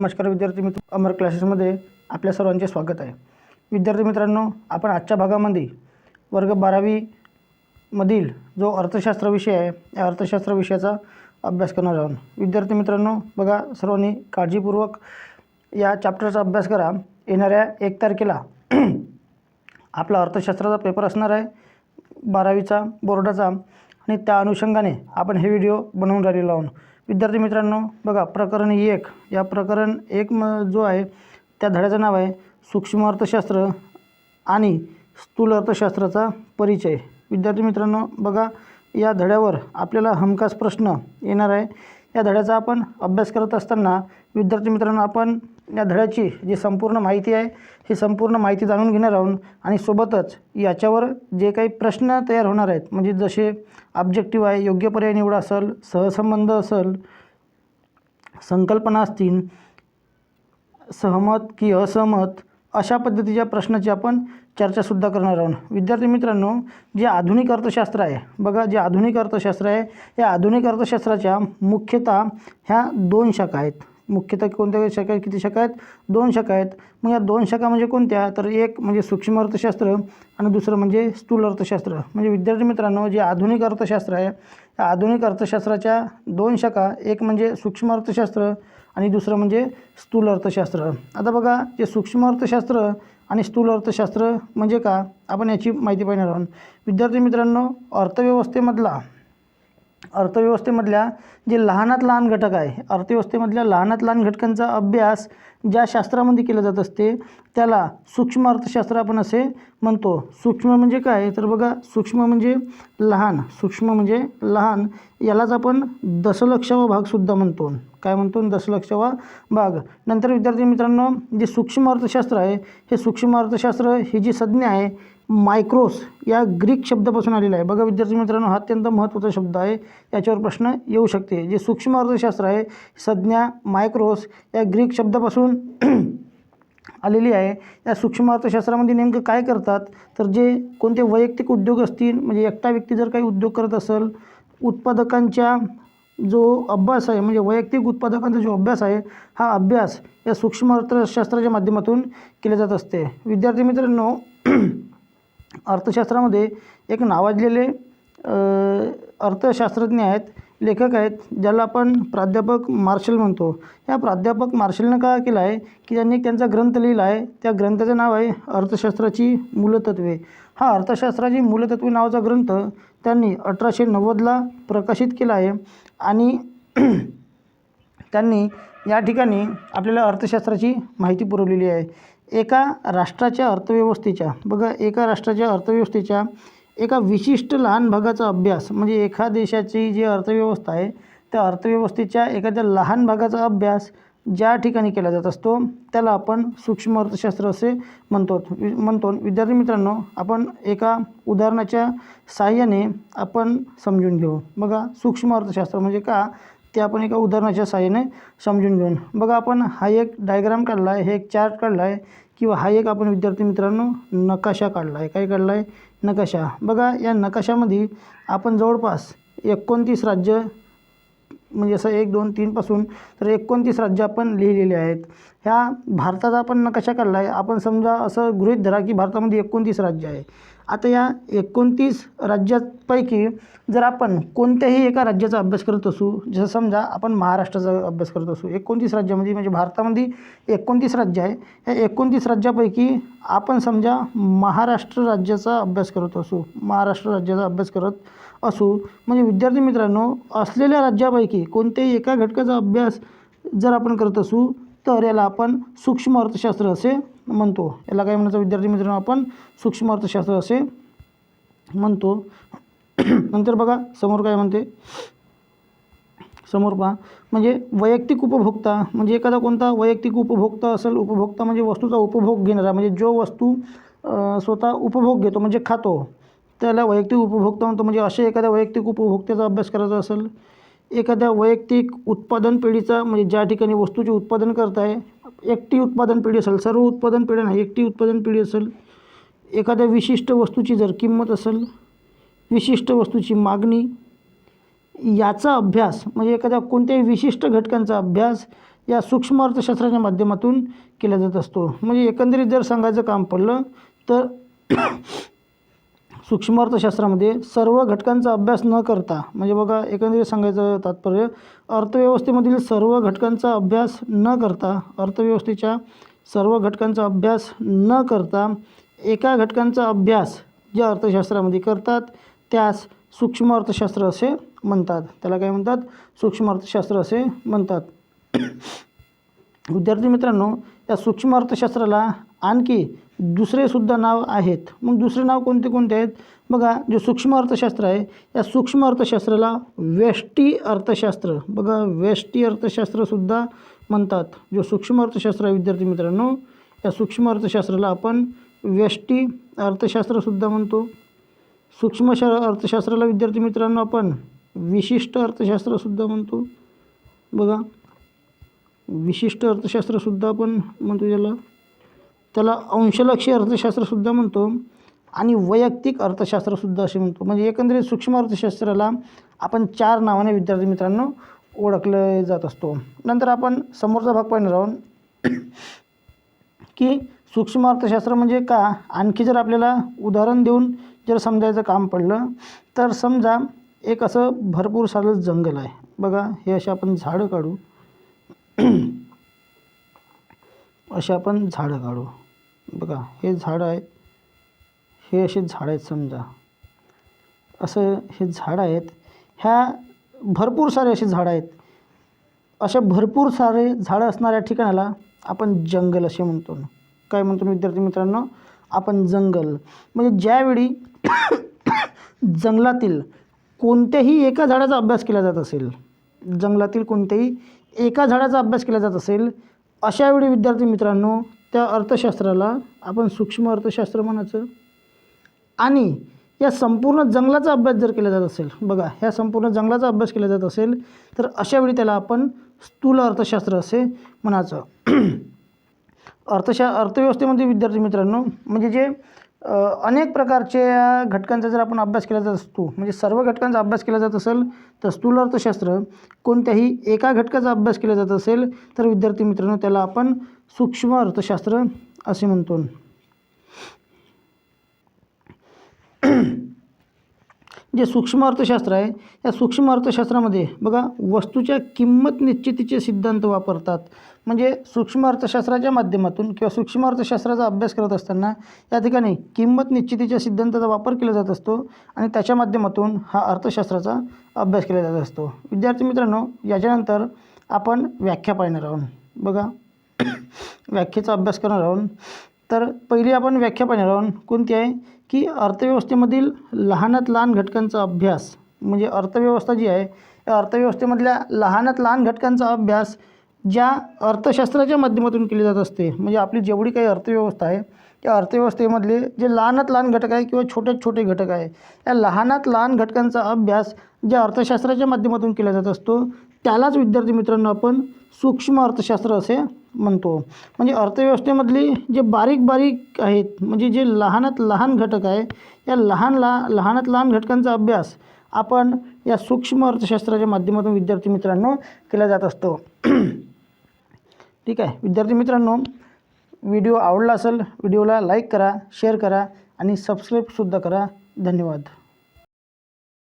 नमस्कार विद्यार्थी मित्र अमर क्लासेसमध्ये आपल्या सर्वांचे स्वागत आहे. विद्यार्थी मित्रांनो आपण आजच्या भागामध्ये वर्ग बारावीमधील जो अर्थशास्त्र विषय आहे या अर्थशास्त्र विषयाचा अभ्यास करणार आहोत. विद्यार्थी मित्रांनो बघा सर्वांनी काळजीपूर्वक या चॅप्टरचा अभ्यास करा. येणाऱ्या एक तारखेला आपला अर्थशास्त्राचा पेपर असणार आहे बारावीचा बोर्डाचा. आणि त्या अनुषंगाने आपण हे व्हिडिओ बनवून राहिलेलो आहोत. विद्यार्थी मित्रांनो बघा प्रकरण एक. या प्रकरण एक म जो आहे त्या धड्याचं नाव आहे सूक्ष्म अर्थशास्त्र आणि स्थूल अर्थशास्त्राचा परिचय. विद्यार्थी मित्रांनो बघा या धड्यावर आपल्याला हमखास प्रश्न येणार आहे. या धड्याचा आपण अभ्यास करत असताना विद्यार्थी मित्रांनो आपण या धड्याची जी संपूर्ण माहिती आहे ही संपूर्ण माहिती जाणून घेणार आहोत आणि सोबतच याच्यावर जे काही प्रश्न तयार होणार आहेत म्हणजे जसे ऑब्जेक्टिव्ह आहे योग्य पर्याय निवड असेल सहसंबंध असेल संकल्पना असतील सहमत की असहमत अशा पद्धतीच्या प्रश्नाची आपण चर्चासुद्धा करणार आहोत. विद्यार्थी मित्रांनो जे आधुनिक अर्थशास्त्र आहे बघा जे आधुनिक अर्थशास्त्र आहे या आधुनिक अर्थशास्त्राच्या मुख्यतः ह्या दोन शाखा आहेत. मुख्यतः कोणत्या शाखा आहेत? किती शाखा आहेत? दोन शाखा आहेत. मग या दोन शाखा म्हणजे कोणत्या? तर एक म्हणजे सूक्ष्म अर्थशास्त्र आणि दुसरं म्हणजे स्थूल अर्थशास्त्र. म्हणजे विद्यार्थी मित्रांनो जे आधुनिक अर्थशास्त्र आहे या आधुनिक अर्थशास्त्राच्या दोन शाखा एक म्हणजे सूक्ष्म अर्थशास्त्र आणि दुसरं म्हणजे स्थूल अर्थशास्त्र. आता बघा जे सूक्ष्म अर्थशास्त्र आणि स्थूल अर्थशास्त्र म्हणजे का? आपण याची माहिती पाहणार आहोत. विद्यार्थी मित्रांनो अर्थव्यवस्थेमधला अर्थव्यवस्थेमधल्या जे लहानात लहान घटक आहे अर्थव्यवस्थेमधल्या लहानात लहान घटकांचा अभ्यास ज्या शास्त्रामध्ये केला जात असते त्याला सूक्ष्म अर्थशास्त्र आपण असे म्हणतो. सूक्ष्म म्हणजे काय? तर बघा सूक्ष्म म्हणजे लहान सूक्ष्म म्हणजे लहान यालाच आपण दशलक्षवा भागसुद्धा म्हणतो. काय म्हणतो? दशलक्षवा भाग. नंतर विद्यार्थी मित्रांनो जे सूक्ष्म अर्थशास्त्र आहे हे सूक्ष्म अर्थशास्त्र ही जी संज्ञा आहे मायक्रोस या ग्रीक शब्दापासून आलेला आहे. बघा विद्यार्थी मित्रांनो हा अत्यंत महत्त्वाचा शब्द आहे. याच्यावर प्रश्न येऊ शकते. जे सूक्ष्म अर्थशास्त्र आहे संज्ञा मायक्रोस या ग्रीक शब्दापासून आलेली आहे. या सूक्ष्म अर्थशास्त्रामध्ये नेमकं काय करतात? तर जे कोणते वैयक्तिक उद्योग असतील म्हणजे एकटा व्यक्ती जर काही उद्योग करत असेल उत्पादकांच्या जो अभ्यास आहे म्हणजे वैयक्तिक उत्पादकांचा जो अभ्यास आहे हा अभ्यास या सूक्ष्म अर्थशास्त्राच्या माध्यमातून केले जात असते. विद्यार्थी मित्रांनो अर्थशास्त्रामध्ये एक नावाजलेले अर्थशास्त्रज्ञ आहेत लेखक आहेत ज्याला आपण प्राध्यापक मार्शल म्हणतो. या प्राध्यापक मार्शलनं काय केलं आहे? की त्यांनी त्यांचा ग्रंथ लिहिला आहे त्या ग्रंथाचं नाव आहे अर्थशास्त्राची मूलतत्वे. हा अर्थशास्त्राची मूलतत्वे नावाचा ग्रंथ त्यांनी अठराशे नव्वदला प्रकाशित केला आहे आणि त्यांनी या ठिकाणी आपल्याला अर्थशास्त्राची माहिती पुरवलेली आहे. एका राष्ट्राच्या अर्थव्यवस्थेच्या बघा एका राष्ट्राच्या अर्थव्यवस्थेच्या एका विशिष्ट लहान भागाचा अभ्यास म्हणजे एका देशाची जी अर्थव्यवस्था आहे त्या अर्थव्यवस्थेच्या एखाद्या लहान भागाचा अभ्यास ज्या ठिकाणी केला जात असतो त्याला आपण सूक्ष्म अर्थशास्त्र असे म्हणतो वि म्हणतो. विद्यार्थी मित्रांनो आपण एका उदाहरणाच्या साहाय्याने आपण समजून घेऊ. बघा सूक्ष्म अर्थशास्त्र म्हणजे का? ते आपण एका उदाहरणाच्या साहाय्याने समजून घेऊन. बघा आपण हा एक डायग्राम काढला आहे हे एक चार्ट काढला आहे किंवा हा एक आपण विद्यार्थी मित्रांनो नकाशा काढला आहे. काय काढला आहे? नकाशा. बघा या नकाशामध्ये आपण जवळपास एकोणतीस राज्य म्हणजे असं एक दोन तीनपासून तर एकोणतीस राज्य आपण लिहिलेले आहेत. ह्या भारताचा आपण नकाशा काढला आहे. आपण समजा असं गृहीत धरा की भारतामध्ये एकोणतीस राज्य आहे. आता या एकोणतीस राज्यापैकी जर आपण कोणत्याही एका राज्याचा अभ्यास करत असू जसं समजा आपण महाराष्ट्राचा अभ्यास करत असू एकोणतीस राज्यामध्ये म्हणजे भारतामध्ये एकोणतीस राज्य आहे या एकोणतीस राज्यापैकी आपण समजा महाराष्ट्र राज्याचा अभ्यास करत असू महाराष्ट्र राज्याचा अभ्यास करत असू म्हणजे विद्यार्थी मित्रांनो असलेल्या राज्यापैकी कोणत्याही एका घटकाचा अभ्यास जर आपण करत असू तर याला आपण सूक्ष्म अर्थशास्त्र असे म्हणतो. याला काय म्हणायचं? विद्यार्थी मित्रांनो आपण सूक्ष्म अर्थशास्त्र असे म्हणतो. नंतर बघा समोर काय म्हणते? समोर पहा. म्हणजे वैयक्तिक उपभोक्ता म्हणजे एखादा कोणता वैयक्तिक उपभोक्ता असेल उपभोक्ता म्हणजे वस्तूचा उपभोग घेणारा म्हणजे जो वस्तू स्वतः उपभोग घेतो म्हणजे खातो त्याला वैयक्तिक उपभोक्ता म्हणतो. म्हणजे असे एखाद्या वैयक्तिक उपभोक्त्याचा अभ्यास करायचा असेल एखाद्या वैयक्तिक उत्पादन पिढीचा म्हणजे ज्या ठिकाणी वस्तूचे उत्पादन करत आहे एकटी उत्पादन पिढी असेल सर्व उत्पादन पिढी नाही एकटी उत्पादन पिढी असेल एखाद्या विशिष्ट वस्तूची जर किंमत असेल विशिष्ट वस्तूची मागणी याचा अभ्यास म्हणजे एखाद्या कोणत्याही विशिष्ट घटकांचा अभ्यास या सूक्ष्म अर्थशास्त्राच्या माध्यमातून केला जात असतो. म्हणजे एकंदरीत जर सांगायचं काम पडलं तर सूक्ष्म अर्थशास्त्रामध्ये सर्व घटकांचा अभ्यास न करता म्हणजे बघा एकंदरीत सांगायचं तात्पर्य अर्थव्यवस्थेमधील सर्व घटकांचा अभ्यास न करता अर्थव्यवस्थेच्या सर्व घटकांचा अभ्यास न करता एका घटकांचा अभ्यास ज्या अर्थशास्त्रामध्ये करतात त्यास सूक्ष्म अर्थशास्त्र असे म्हणतात. त्याला काय म्हणतात? सूक्ष्म अर्थशास्त्र असे म्हणतात. विद्यार्थी मित्रांनो या सूक्ष्म अर्थशास्त्राला आणखी दुसरेसुद्धा नाव आहेत. मग दुसरे नाव कोणते कोणते आहेत? बघा जे सूक्ष्म अर्थशास्त्र आहे या सूक्ष्म अर्थशास्त्राला वेष्टी अर्थशास्त्र बघा वेष्टी अर्थशास्त्रसुद्धा म्हणतात. जो सूक्ष्म अर्थशास्त्र आहे विद्यार्थी मित्रांनो या सूक्ष्म अर्थशास्त्राला आपण वेष्टी अर्थशास्त्रसुद्धा म्हणतो. सूक्ष्म श अर्थशास्त्राला विद्यार्थी मित्रांनो आपण विशिष्ट अर्थशास्त्रसुद्धा म्हणतो. बघा विशिष्ट अर्थशास्त्रसुद्धा आपण म्हणतो ज्याला त्याला अंशलक्षी अर्थशास्त्रसुद्धा म्हणतो आणि वैयक्तिक अर्थशास्त्रसुद्धा असे म्हणतो. म्हणजे एकंदरीत सूक्ष्म अर्थशास्त्राला आपण चार नावाने विद्यार्थी मित्रांनो ओळखले जात असतो. नंतर आपण समोरचा भाग पाहणार आहोत की सूक्ष्म अर्थशास्त्र म्हणजे का? आणखी जर आपल्याला उदाहरण देऊन जर समजायचं काम पडलं तर समजा एक असं भरपूर सारं जंगल आहे. बघा हे असे आपण झाडं काढू. असे आपण झाडं काढू. बघा हे झाडं आहेत हे असे झाडं आहेत समजा. असं हे झाडं आहेत. ह्या भरपूर सारे असे झाडं आहेत. अशा भरपूर सारे झाडं असणाऱ्या ठिकाणाला आपण जंगल असे म्हणतो. काय म्हणतो विद्यार्थी मित्रांनो? आपण जंगल. म्हणजे ज्यावेळी जंगलातील कोणत्याही एका झाडाचा अभ्यास केला जात असेल जंगलातील कोणत्याही एका झाडाचा अभ्यास केला जात असेल अशावेळी विद्यार्थी मित्रांनो त्या अर्थशास्त्राला आपण सूक्ष्म अर्थशास्त्र म्हणायचं. आणि या संपूर्ण जंगलाचा अभ्यास जर केला जात असेल बघा ह्या संपूर्ण जंगलाचा अभ्यास केला जात असेल तर अशावेळी त्याला आपण स्थूल अर्थशास्त्र असे म्हणायचं. अर्थशा अर्थव्यवस्थेमध्ये विद्यार्थी मित्रांनो म्हणजे जे अनेक प्रकारच्या घटकांचा जर आपण अभ्यास केला जात असतो म्हणजे सर्व घटकांचा अभ्यास केला जात असेल तर स्थूल अर्थशास्त्र कोणत्याही एका घटकाचा अभ्यास केला जात असेल तर विद्यार्थी मित्रांनो त्याला आपण सूक्ष्म अर्थशास्त्र असे म्हणतो. जे सूक्ष्म अर्थशास्त्र आहे या सूक्ष्म अर्थशास्त्रामध्ये बघा वस्तूच्या किंमत निश्चितीचे सिद्धांत वापरतात. म्हणजे सूक्ष्म अर्थशास्त्राच्या माध्यमातून किंवा सूक्ष्म अर्थशास्त्राचा अभ्यास करत असताना या ठिकाणी किंमत निश्चितीच्या सिद्धांताचा वापर केला जात असतो आणि त्याच्या माध्यमातून हा अर्थशास्त्राचा अभ्यास केला जात असतो. विद्यार्थी मित्रांनो याच्यानंतर आपण व्याख्या पाहणार आहोत. बघा व्याख्येचा अभ्यास करणार आहोत. तर पहिली आपण व्याख्या पाहणार आहोत. कोणती आहे? की अर्थव्यवस्थेमधील लहानात लहान घटकांचा अभ्यास म्हणजे अर्थव्यवस्था जी आहे या अर्थव्यवस्थेमधल्या लहानात लहान घटकांचा अभ्यास ज्या अर्थशास्त्राच्या माध्यमातून केली जात असते म्हणजे आपली जेवढी काही अर्थव्यवस्था आहे त्या अर्थव्यवस्थेमधले जे लहानात लहान घटक आहे किंवा छोट्यात छोटे घटक आहे या लहानात लहान घटकांचा अभ्यास ज्या अर्थशास्त्राच्या माध्यमातून केला जात असतो त्यालाच विद्यार्थी मित्रांनो आपण सूक्ष्म अर्थशास्त्र असे म्हणतो. म्हणजे अर्थव्यवस्थेमधली जे बारीक बारीक आहेत म्हणजे जे लहानात लहान घटक आहे या लहान ला लहानात लहान घटकांचा अभ्यास आपण या सूक्ष्म अर्थशास्त्राच्या माध्यमातून विद्यार्थी मित्रांनो केला जात असतो. ठीक आहे. विद्यार्थी मित्रांनो व्हिडिओ आवडला असेल व्हिडिओला लाईक करा शेअर करा आणि सबस्क्राईबसुद्धा करा. धन्यवाद.